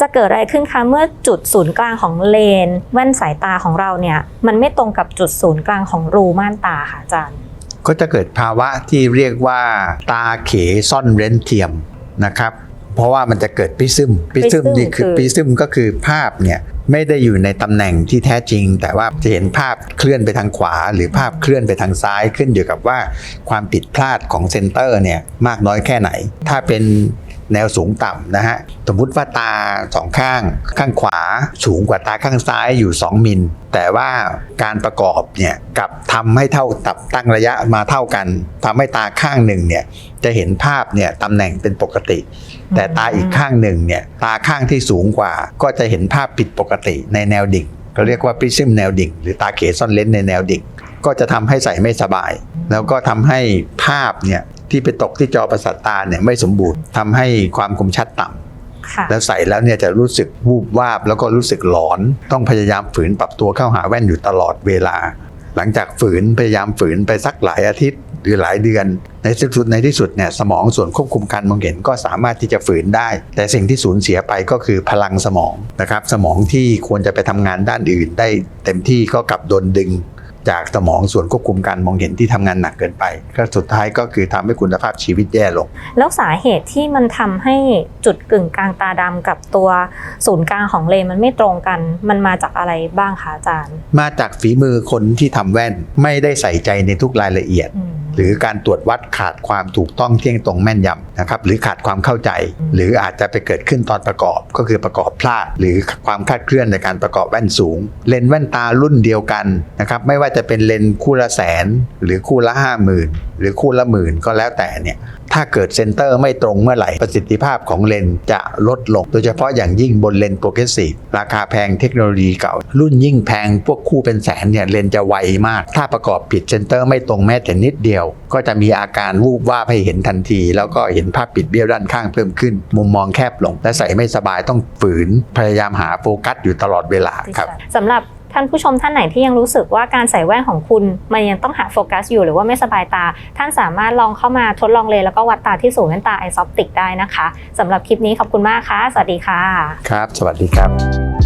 จะเกิดอะไรขึ้นคะเมื่อจุดศูนย์กลางของเลน แว่นสายตาของเราเนี่ยมันไม่ตรงกับจุดศูนย์กลางของรูม่านตาค่ะอาจารย์ ก็จะเกิดภาวะที่เรียกว่าตาเขซ่อนเร้นเทียมนะครับเพราะว่ามันจะเกิดปิซึมปิซึม prism นี่คือคือปิซึมก็คือภาพเนี่ยไม่ได้อยู่ในตำแหน่งที่แท้จริง แต่ว่าจะเห็นภาพเคลื่อนไปทางขวา หรือภาพเคลื่อนไปทางซ้ายขึ้นอยู่กับว่าความผิดพลาดของเซนเตอร์เนี่ยมากน้อยแค่ไหน ถ้าเป็น แนวสูงต่ำนะฮะ สมมุติว่าตาสองข้างข้างขวาสูงกว่าตาข้างซ้ายอยู่ 2 มิล แต่ว่าการประกอบเนี่ยกับทำให้เท่าตับตั้งระยะมาเท่ากันทำให้ตาข้างหนึ่งเนี่ยจะเห็นภาพเนี่ยตำแหน่งเป็นปกติ แต่ตาอีกข้างหนึ่งเนี่ยตาข้างที่สูงกว่า ก็จะเห็นภาพผิดปกติในแนวดิ่งก็เรียกว่าปริซึมแนวดิ่ง หรือตาเขซ่อนเลนส์ในแนวดิ่งก็จะทำให้ใส่ไม่สบาย แล้วก็ทำให้ภาพเนี่ย ที่ไปตกที่จอประสาทตาเนี่ยไม่สมบูรณ์ทำให้ความคมชัดต่ำค่ะแล้วใส่แล้วเนี่ยจะรู้สึกวูบวาบแล้วก็รู้สึกหลอน ต้องพยายามฝืนปรับตัวเข้าหาแว่นอยู่ตลอดเวลา หลังจากฝืนพยายามฝืนไปสักหลายอาทิตย์หรือหลายเดือน ในที่สุดในที่สุดเนี่ยสมองส่วนควบคุมการมองเห็นก็สามารถที่จะฝืนได้ แต่สิ่งที่สูญเสียไปก็คือพลังสมองนะครับ สมองที่ควรจะไปทำงานด้านอื่นได้เต็มที่ก็กลับโดนดึง จากสมองส่วนควบคุมการมองเห็นที่ทำงานหนักเกินไป ก็สุดท้ายก็คือทำให้คุณภาพชีวิตแย่ลง แล้วสาเหตุที่มันทำให้จุดกึ่งกลางตาดำกับตัวศูนย์กลางของเลนมันไม่ตรงกัน มันมาจากอะไรบ้างคะอาจารย์ มาจากฝีมือคนที่ทำแว่นไม่ได้ใส่ใจในทุกรายละเอียดอืม หรือการตรวจวัดขาดความถูกต้องเที่ยงตรงแม่นยำนะครับหรือขาดความเข้าใจ หรืออาจจะไปเกิดขึ้นตอนประกอบ ก็คือประกอบพลาด หรือความคลาดเคลื่อนในการประกอบแว่นสูง เลนส์แว่นตารุ่นเดียวกันนะครับไม่ว่าจะเป็นเลนส์คู่ละแสน หรือคู่ละห้าหมื่นหรือคู่ละหมื่นก็แล้วแต่เนี่ยถ้าเกิดเซนเตอร์ไม่ตรงเมื่อไหร่ ประสิทธิภาพของเลนส์จะลดลง โดยเฉพาะอย่างยิ่งบนเลนส์โปรเกรสซีฟราคาแพงเทคโนโลยีเก่า รุ่นยิ่งแพงพวกคู่เป็นแสนเนี่ยเลนส์จะไวมาก ถ้าประกอบผิดเซนเตอร์ไม่ตรงแม้แต่นิดเดียวก็จะมีอาการวูบวาบให้เห็นทันที แล้วก็เห็นภาพปิดเบี้ยวด้านข้างเพิ่มขึ้น มุมมองแคบลง และใส่ไม่สบายต้องฝืนพยายามหาโฟกัสอยู่ตลอดเวลาครับสำหรับท่านผู้ชมท่านไหนที่ยังรู้สึกว่าการใส่แว่นของคุณมันยังต้องหาโฟกัสอยู่หรือว่าไม่สบายตา ท่านสามารถลองเข้ามาทดลองเลยนแล้วก็วัดตาที่ศูนย์แว่นตาไอซอปติกได้นะคะสำหรับคลิปนี้ขอบคุณมากค่ะ สวัสดีค่ะ ครับ สวัสดีครับ